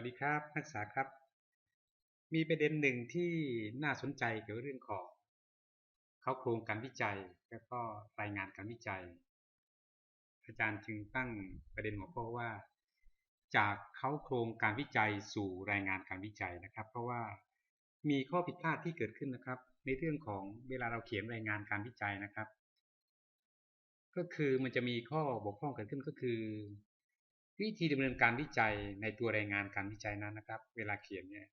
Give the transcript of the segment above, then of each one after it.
วัสดีครับนักศึกษาครับ มีประเด็นหนึ่งที่น่าสนใจเกี่ยวกับเรื่องของเขาโครงการวิจัยและก็รายงานการวิจัย อาจารย์จึงตั้งประเด็นหัวข้อว่า จากเขาโครงการวิจัยสู่รายงานการวิจัยนะครับ เพราะว่ามีข้อผิดพลาดที่เกิดขึ้นนะครับ ในเรื่องของเวลาเราเขียนรายงานการวิจัยนะครับ ก็คือมันจะมีข้อบกพร่องเกิดขึ้นก็คือ วิธีดำเนินการวิจัยในตัวรายงานการวิจัยนั้นนะครับ เวลาเขียนเนี่ย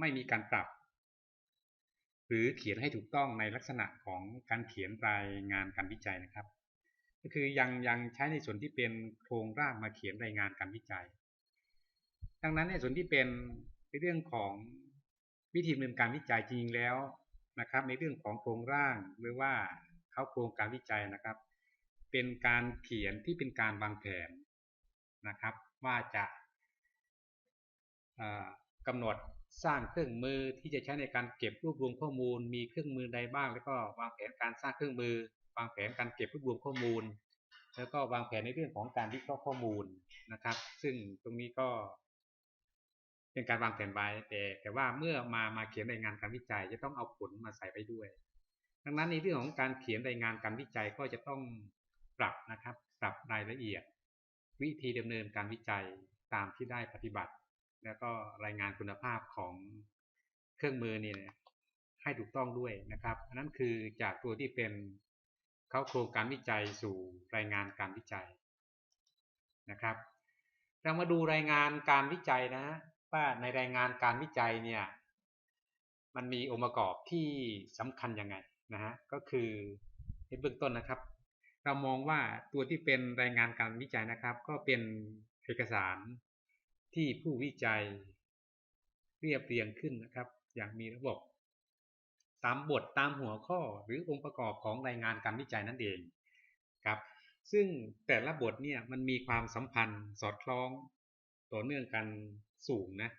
ไม่มีการปรับ หรือเขียนให้ถูกต้องในลักษณะของการเขียนรายงานการวิจัยนะครับ ก็คือยังยังใช้ในส่วนที่เป็นโครงร่างมาเขียนรายงานการวิจัย ดังนั้นในส่วนที่เป็นในเรื่องของวิธีดำเนินการวิจัยจริงๆแล้วนะครับ ในเรื่องของโครงร่างหรือว่าเขาโครงการวิจัยนะครับ เป็นการเขียนที่เป็นการวางแผน นะครับ ว่าจะกำหนดสร้างเครื่องมือที่จะใช้ในการเก็บรวบรวมข้อมูล มีเครื่องมือใดบ้าง แล้วก็วางแผนการสร้างเครื่องมือ วางแผนการเก็บรวบรวมข้อมูล แล้วก็วางแผนในเรื่องของการวิเคราะห์ข้อมูลนะครับ ซึ่งตรงนี้ก็เป็นการวางแผนไว้แต่แต่ว่าเมื่อมามาเขียนรายงานการวิจัยจะต้องเอาผลมาใส่ไปด้วย ดังนั้นในเรื่องของการเขียนรายงานการวิจัยก็จะต้องปรับนะครับ ปรับรายละเอียด วิธีดำเนินการวิจัยตามที่ได้ปฏิบัติ แล้วก็รายงานคุณภาพของเครื่องมือนี่ให้ถูกต้องด้วยนะครับอันนั้นคือจากตัวที่เป็นเข้าโครงการวิจัยสู่รายงานการวิจัยนะครับ เรามาดูรายงานการวิจัยนะว่าในรายงานการวิจัยเนี่ยมันมีองค์ประกอบที่สำคัญยังไงนะฮะก็คือในเบื้องต้นนะครับ เรามองว่าตัวที่เป็นรายงานการวิจัยนะครับ ก็เป็นเอกสารที่ผู้วิจัยเรียบเรียงขึ้นนะครับ อย่างมีระบบตามบทตามหัวข้อหรือองค์ประกอบของรายงานการวิจัยนั่นเองครับ ซึ่งแต่ละบทเนี่ยมันมีความสัมพันธ์สอดคล้องต่อเนื่องกันสูงนะ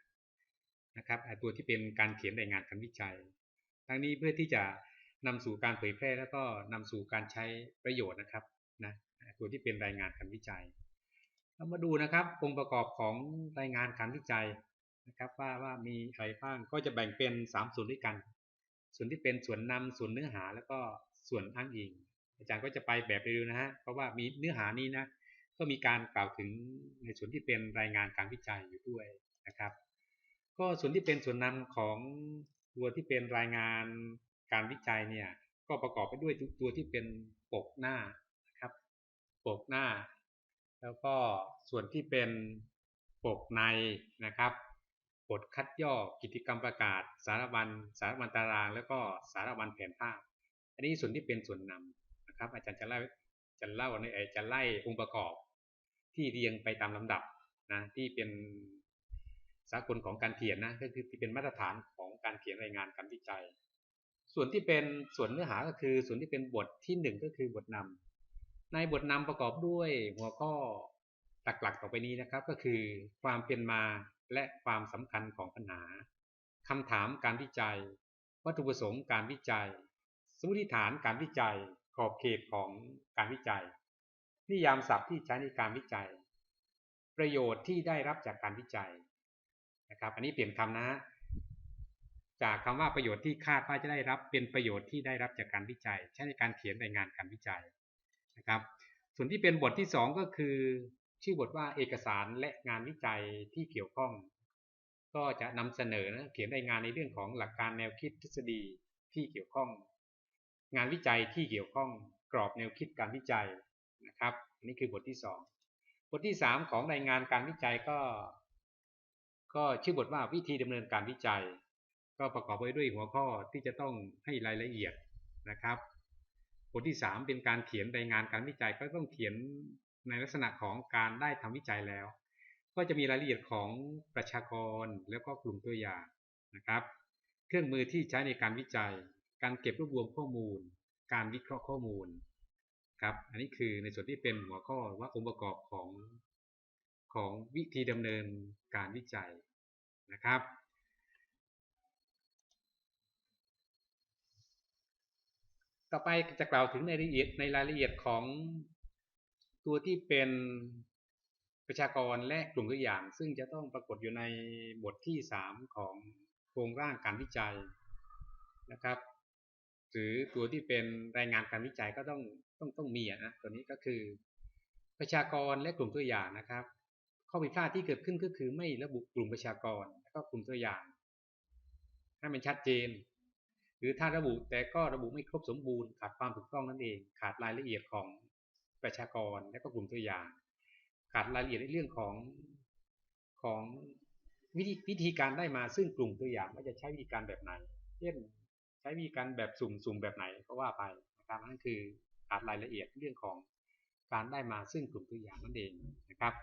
นะครับตัวที่เป็นการเขียนรายงานการวิจัย ทั้งนี้เพื่อที่จะ นำสู่การเผยแพร่แล้วก็นำสู่การใช้ประโยชน์นะครับนะตัวที่เป็นรายงานการวิจัย เรามาดูนะครับองค์ประกอบของรายงานการวิจัยนะครับว่าว่ามีอะไรบ้างก็จะแบ่งเป็น 3 ส่วนด้วยกัน ส่วนที่เป็นส่วนนำส่วนเนื้อหาแล้วก็ส่วนอ้างอิง อาจารย์ก็จะไปแบบเร็วนะฮะเพราะว่ามีเนื้อหานี้นะก็มีการกล่าวถึงในส่วนที่เป็นรายงานการวิจัยอยู่ด้วยนะครับ ก็ส่วนที่เป็นส่วนนำของตัวที่เป็นรายงาน การวิจัยเนี่ยก็ประกอบไปด้วยทุกตัวที่เป็นปกหน้านะครับ ปกหน้า แล้วก็ส่วนที่เป็นปกในนะครับบทคัดย่อกิจกรรมประกาศ สารบัญสารบัญตาราง แล้วก็สารบัญแผนภาพ อันนี้ส่วนที่เป็นส่วนนำนะครับ อาจารย์จะเล่าจะเล่าในจะไล่องค์ประกอบ ที่เรียงไปตามลำดับนะที่เป็นสากลของการเขียนนะก็คือที่เป็นมาตรฐานของการเขียนรายงานการวิจัย ส่วนที่เป็นส่วนเนื้อหาก็คือ ส่วนที่เป็นบทที่หนึ่งก็คือบทนำในบทนำประกอบด้วยหัวข้อหลักๆต่อไปนี้นะครับ ก็คือความเป็นมาและความสำคัญของปัญหาคำถามการวิจัย วัตถุประสงค์การวิจัย สมมติฐานการวิจัย ขอบเขตของการวิจัย นิยามศัพท์ที่ใช้ในการวิจัย ประโยชน์ที่ได้รับจากการวิจัยนะครับ อันนี้เปลี่ยนคำนะ จากคำว่าประโยชน์ที่คาดว่าจะได้รับเป็นประโยชน์ที่ได้รับจากการวิจัย ใช้ในการเขียนรายงานการวิจัยนะครับ ส่วนที่เป็นบทที่ 2 ก็คือ ชื่อบทว่าเอกสารและงานวิจัยที่เกี่ยวข้อง ก็จะนำเสนอนะเขียนรายงานในเรื่องของหลักการแนวคิดทฤษฎีที่เกี่ยวข้อง งานวิจัยที่เกี่ยวข้องกรอบแนวคิดการวิจัยนะครับนนี้คือบทที่ 2 บทที่ 3 ของรายงานการวิจัยก็ ก็ชื่อบทว่าวิธีดำเนินการวิจัย ก็ประกอบไว้ด้วยหัวข้อที่จะต้องให้รายละเอียดนะครับบทที่3เป็นการเขียนรายงานการวิจัยก็ต้องเขียนในลักษณะของการได้ทำวิจัยแล้ว ก็จะมีรายละเอียดของประชากรแล้วก็กลุ่มตัวอย่างนะครับ เครื่องมือที่ใช้ในการวิจัย การเก็บรวบรวมข้อมูล การวิเคราะห์ข้อมูลครับอันนี้คือในส่วนที่เป็นหัวข้อว่าองค์ประกอบของของวิธีดำเนินการวิจัยนะครับ ต่อไปจะกล่าวถึงในรายละเอียดในรายละเอียดของตัวที่เป็นประชากรและกลุ่มตัวอย่าง ซึ่งจะต้องปรากฏอยู่ในบทที่สามของโครงร่างการวิจัยนะครับ หรือตัวที่เป็นรายงานการวิจัยก็ต้องต้องต้องมีนะตัวนี้ก็คือ ประชากรและกลุ่มตัวอย่างนะครับ ข้อผิดพลาดที่เกิดขึ้นก็คือไม่ระบุกลุ่มประชากร และก็กลุ่มตัวอย่าง ให้มันชัดเจน หรือถ้าระบุแต่ก็ระบุไม่ครบสมบูรณ์ขาดความถูกต้องนั่นเอง ขาดรายละเอียดของประชากรและก็กลุ่มตัวอย่าง ขาดรายละเอียดในเรื่องของของวิธีวิธีการได้มาซึ่งกลุ่มตัวอย่างว่าจะใช้วิธีการแบบไหน เช่นใช้วิธีการแบบสุ่มสุ่มแบบไหนก็ว่าไปนะครับนั่นคือขาดรายละเอียดเรื่องของการได้มาซึ่งกลุ่มตัวอย่างนั่นเองนะครับ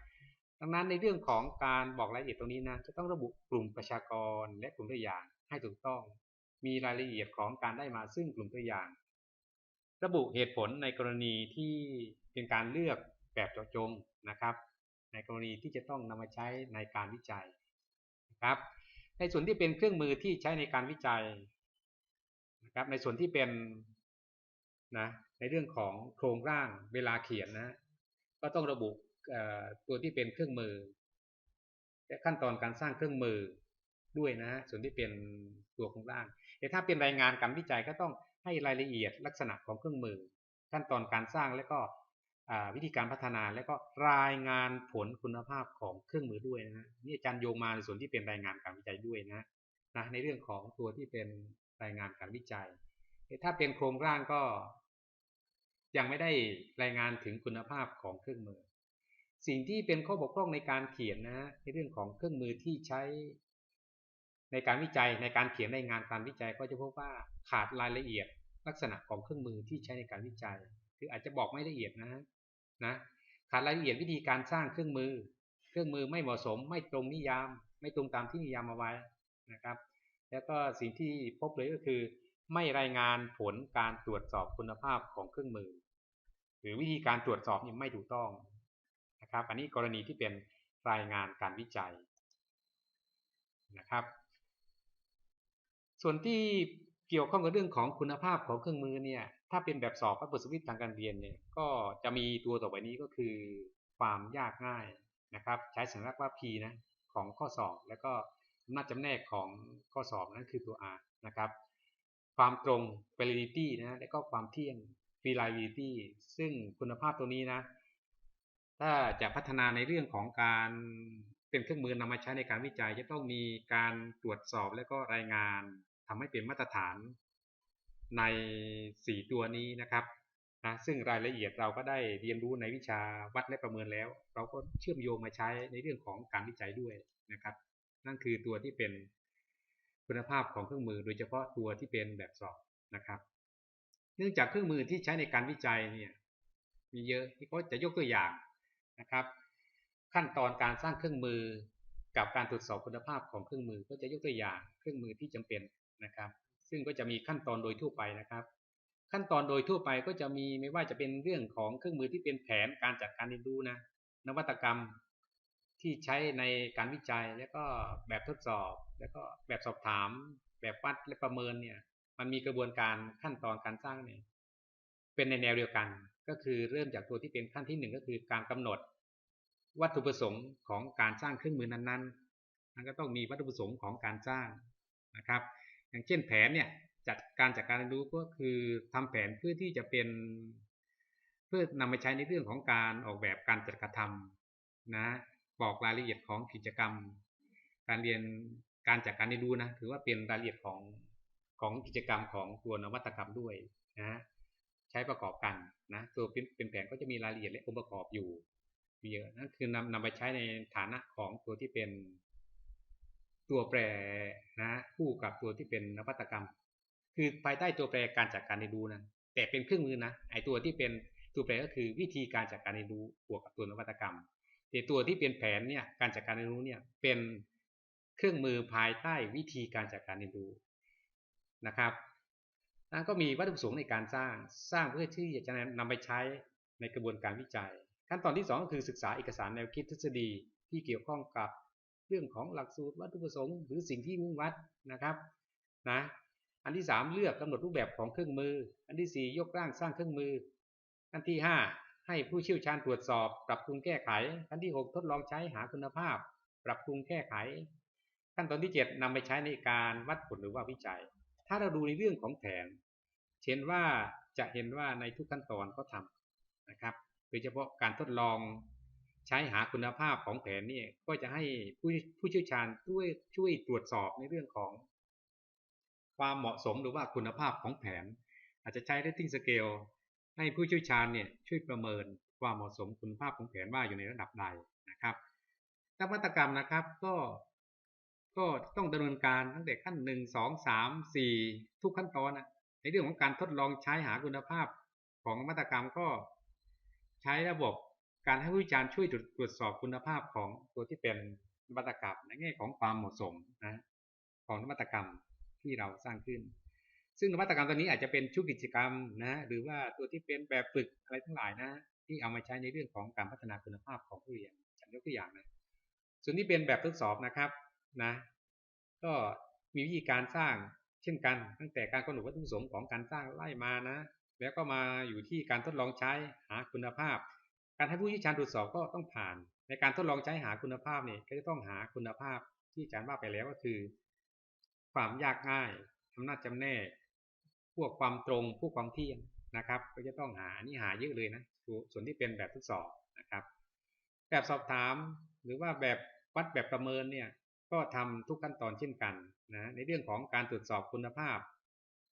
ดังนั้นในเรื่องของการบอกรายละเอียดตรงนี้นะจะต้องระบุกลุ่มประชากรและกลุ่มตัวอย่างให้ถูกต้อง มีรายละเอียดของการได้มาซึ่งกลุ่มตัวอย่าง ระบุเหตุผลในกรณีที่เป็นการเลือกแบบเจาะจงนะครับ ในกรณีที่จะต้องนำมาใช้ในการวิจัยนะครับ ในส่วนที่เป็นเครื่องมือที่ใช้ในการวิจัยนะครับ ในส่วนที่เป็นนะในเรื่องของโครงร่างเวลาเขียนนะ ก็ต้องระบุตัวที่เป็นเครื่องมือและขั้นตอนการสร้างเครื่องมือด้วยนะส่วนที่เป็นตัวโครงร่าง แต่ถ้าเป็นรายงานการวิจัยก็ต้องให้รายละเอียดลักษณะของเครื่องมือ ขั้นตอนการสร้างและก็วิธีการพัฒนาและก็รายงานผลคุณภาพของเครื่องมือด้วยนะนี่อาจารย์โยมาในส่วนที่เป็นรายงานการวิจัยด้วยนะนะในเรื่องของตัวที่เป็นรายงานการวิจัย ถ้าเป็นโครงร่างก็ ยังไม่ได้รายงานถึงคุณภาพของเครื่องมือ สิ่งที่เป็นข้อบกพร่องในการเขียนนะในเรื่องของเครื่องมือที่ใช้ ในการวิจัยในการเขียนในงานการวิจัยก็จะพบว่าขาดรายละเอียดลักษณะของเครื่องมือที่ใช้ในการวิจัย คืออาจจะบอกไม่ละเอียดนะนะขาดรายละเอียดวิธีการสร้างเครื่องมือ เครื่องมือไม่เหมาะสม ไม่ตรงนิยาม ไม่ตรงตามที่นิยามเอาไว้นะครับ แล้วก็สิ่งที่พบเลยก็คือ ไม่รายงานผลการตรวจสอบคุณภาพของเครื่องมือ หรือวิธีการตรวจสอบนี่ไม่ถูกต้องนะครับ อันนี้กรณีที่เป็นรายงานการวิจัยนะครับ ส่วนที่เกี่ยวข้องกับเรื่องของคุณภาพของเครื่องมือเนี่ยถ้าเป็นแบบสอบวัดบทสวิตทางการเรียนเนี่ยก็จะมีตัวต่อไปนี้ก็คือความยากง่ายนะครับ ใช้สัญลักษณ์ว่า P นะของข้อสอบแล้วก็อำนาจจำแนกของข้อสอบนั่นคือตัว R นะครับ ความตรง validity นะและก็ความเที่ยง reliability ซึ่งคุณภาพตัวนี้นะ ถ้าจะพัฒนาในเรื่องของการเป็นเครื่องมือนำมาใช้ในการวิจัย จะต้องมีการตรวจสอบและก็รายงาน ทำให้เป็นมาตรฐานใน 4 ตัวนี้นะครับนะซึ่งรายละเอียดเราก็ได้เรียนรู้ในวิชาวัดและประเมินแล้ว เราก็เชื่อมโยงมาใช้ในเรื่องของการวิจัยด้วยนะครับ นั่นคือตัวที่เป็นคุณภาพของเครื่องมือ โดยเฉพาะตัวที่เป็นแบบสอบนะครับ เนื่องจากเครื่องมือที่ใช้ในการวิจัยเนี่ยมีเยอะที่ก็จะยกตัวอย่างนะครับ ขั้นตอนการสร้างเครื่องมือกับการตรวจสอบคุณภาพของเครื่องมือก็จะยกตัวอย่างเครื่องมือที่จำเป็น นะครับ ซึ่งก็จะมีขั้นตอนโดยทั่วไปนะครับ ขั้นตอนโดยทั่วไปก็จะมีไม่ว่าจะเป็นเรื่องของเครื่องมือที่เป็นแผนการจัดการเรียนรู้นะนวัตกรรมที่ใช้ในการวิจัยแล้วก็แบบทดสอบ แล้วก็แบบสอบถาม แบบวัดและประเมินเนี่ย มันมีกระบวนการขั้นตอนการสร้างเนี่ยเป็นในแนวเดียวกัน ก็คือเริ่มจากตัวที่เป็นขั้นที่หนึ่งก็คือการกำหนด วัตถุประสงค์ของการสร้างเครื่องมือนั้นๆมันก็ต้องมีวัตถุประสงค์ของการสร้างนะครับ อย่างเช่นแผนเนี่ยจัดการจัดการเรียนรู้ก็คือทำแผนเพื่อที่จะเป็น เพื่อนำมาใช้ในเรื่องของการออกแบบการจัดการทำนะบอกรายละเอียดของกิจกรรม การเรียนการจัดการเรียนรู้นะถือว่าเป็นรายละเอียดของของกิจกรรมของตัวนวัตกรรมด้วยนะใช้ประกอบกันนะตัวเป็นแผนก็จะมีรายละเอียดและองค์ประกอบอยู่เยอะนั่นคือนำนำไปใช้ในฐานะของตัวที่เป็น ตัวแปรนะคู่กับตัวที่เป็นนวัตกรรม คือภายใต้ตัวแปรการจัดการเรียนรู้นะแต่เป็นเครื่องมือนะไอตัวที่เป็นตัวแปรก็คือวิธีการจัดการเรียนรู้บวกกับตัวนวัตกรรมแต่ตัวที่เป็นแผนเนี่ยการจัดการเรียนรู้เนี่ยเป็นเครื่องมือภายใต้วิธีการจัดการเรียนรู้นะครับนั้นก็มีวัตถุประสงค์ในการสร้างสร้างเพื่อที่จะนำไปใช้ในกระบวนการวิจัย ขั้นตอนที่ 2 ก็คือศึกษาเอกสารแนวคิดทฤษฎีที่เกี่ยวข้องกับ เรื่องของหลักสูตรวัตถุประสงค์หรือสิ่งที่มุ่งวัดนะครับนะอันที่สามเลือกกำหนดรูปแบบของเครื่องมือ อันที่สี่ยกร่างสร้างเครื่องมือ อันที่ห้าให้ผู้เชี่ยวชาญตรวจสอบ ปรับปรุงแก้ไขขั้นที่ 6 ทดลองใช้หาคุณภาพ ปรับปรุงแก้ไข ขั้นตอนที่ 7นำไปใช้ในการวัดผลหรือว่าวิจัย ถ้าเราดูในเรื่องของแผนเช่นว่าจะเห็นว่าในทุกขั้นตอนก็ทำนะครับโดยเฉพาะการทดลอง ใช้หาคุณภาพของแผนนี่ก็จะให้ผู้ผู้เชี่ยวชาญช่วยช่วยตรวจสอบในเรื่องของ ความเหมาะสมหรือว่าคุณภาพของแผน อาจจะใช้ rating scale ให้ผู้เชี่ยวชาญเนี่ยช่วยประเมินความเหมาะสมคุณภาพของแผนว่าอยู่ในระดับใดนะครับนวัตกรรมนะครับก็ก็ต้องดำเนินการตั้งแต่ขั้นหนึ่งสองสามสี่ทุกขั้นตอนนะในเรื่องของการทดลองใช้หาคุณภาพของนวัตกรรมก็ใช้ระบบ การให้ผู้วิจารณ์ช่วยตรวจสอบคุณภาพของตัวที่เป็นนวัตกรรมในแง่ของความเหมาะสมนะของนวัตกรรมที่เราสร้างขึ้น ซึ่งนวัตกรรมตัวนี้อาจจะเป็นชุดกิจกรรมนะหรือว่าตัวที่เป็นแบบฝึกอะไรทั้งหลายนะ ที่เอามาใช้ในเรื่องของการพัฒนาคุณภาพของผู้เรียนฉันยกตัวอย่างนะส่วนนี้เป็นแบบทดสอบนะครับนะ ก็มีวิธีการสร้างเช่นกัน ตั้งแต่การกำหนดวัตถุประสงค์ของการสร้างไล่มานะ แล้วก็มาอยู่ที่การทดลองใช้หาคุณภาพ การให้ผู้เชี่ยวชาญตรวจสอบก็ต้องผ่าน ในการทดลองใช้หาคุณภาพเนี่ยก็จะต้องหาคุณภาพที่อาจารย์ว่าไปแล้วก็คือ ความยากง่ายอำนาจจำแนกพวกความตรงพวกความเที่ยงนะครับ ก็จะต้องหานี่หาเยอะเลยนะส่วนที่เป็นแบบทดสอบนะครับ แบบสอบถามหรือว่าแบบวัดแบบประเมินเนี่ยก็ทำทุกขั้นตอนเช่นกันนะในเรื่องของการตรวจสอบคุณภาพ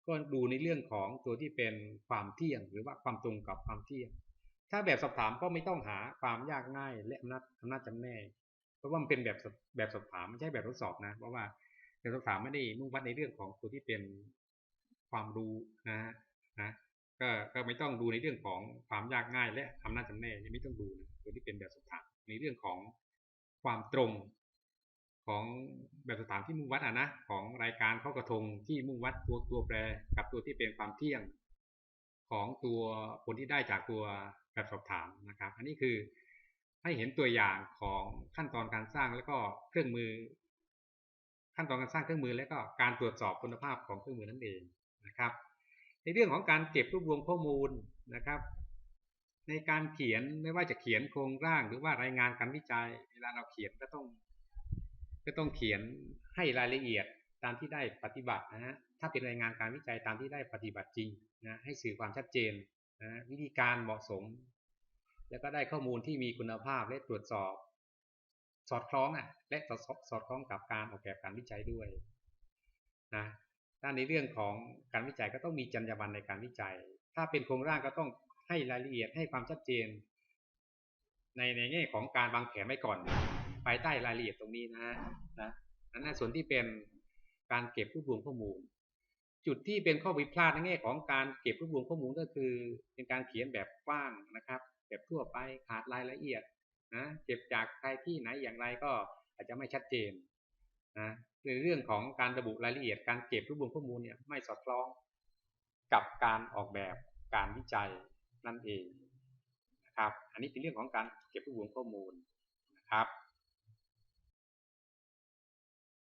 ก็ดูในเรื่องของตัวที่เป็นความเที่ยง หรือว่าความตรงกับความเที่ยง ถ้าแบบสอบถามก็ไม่ต้องหาความยากง่าย และอำนาจอำนาจจำแนกเพราะว่ามันเป็นแบบแบบสอบถามไม่ใช่แบบทดสอบนะ เพราะว่าแบบสอบถามไม่ได้มุ่งวัดในเรื่องของตัวที่เป็นความรู้นะนะก็ก็ไม่ต้องดูในเรื่องของความยากง่าย และอำนาจจำแนกไม่ต้องดูนะตัวที่เป็นแบบสอบถามในเรื่องของความตรงของแบบสอบถามที่มุ่งวัดอะนะของรายการข้อกระทงที่มุ่งวัดตัวตัวแปรกับตัวที่เป็นความเที่ยง ของตัวผลที่ได้จากตัว แบบสอบถามนะครับ อันนี้คือให้เห็นตัวอย่างของขั้นตอนการสร้างแล้วก็เครื่องมือ ขั้นตอนการสร้างเครื่องมือ แล้วก็การตรวจสอบคุณภาพของเครื่องมือนั่นเองนะครับ ในเรื่องของการเก็บรวบรวมข้อมูลนะครับ ในการเขียนไม่ว่าจะเขียนโครงร่างหรือว่ารายงานการวิจัย เวลาเราเขียนก็ต้อง ก็ต้องเขียนให้รายละเอียดตามที่ได้ปฏิบัตินะฮะถ้าเป็นรายงานการวิจัยตามที่ได้ปฏิบัติจริงนะให้สื่อความชัดเจน นะวิธีการเหมาะสม แล้วก็ได้ข้อมูลที่มีคุณภาพและตรวจสอบ สอดคล้องอะและสอดสอดคล้องกับการออกแบบการวิจัยด้วยนะด้านในเรื่องของการวิจัยก็ต้องมีจรรยาบรรณในการวิจัย ถ้าเป็นโครงร่างก็ต้องให้รายละเอียดให้ความชัดเจน ในในแง่ของการวางแผนไว้ก่อนภายใต้รายละเอียดตรงนี้นะนะนั้นในส่วนที่เป็นการเก็บรวบรวมข้อมูล จุดที่เป็นข้อผิดพลาดในแง่ของการเก็บรวบรวมข้อมูลก็คือเป็นการเขียนแบบกว้างนะครับ แบบทั่วไปขาดรายละเอียดนะเก็บจากใครที่ไหนอย่างไรก็อาจจะไม่ชัดเจนนะในเรื่องของการระบุรายละเอียดการเก็บรวบรวมข้อมูลเนี่ยไม่สอดคล้องกับการออกแบบการวิจัยนั่นเองนะครับ อันนี้เป็นเรื่องของการเก็บรวบรวมข้อมูลนะครับ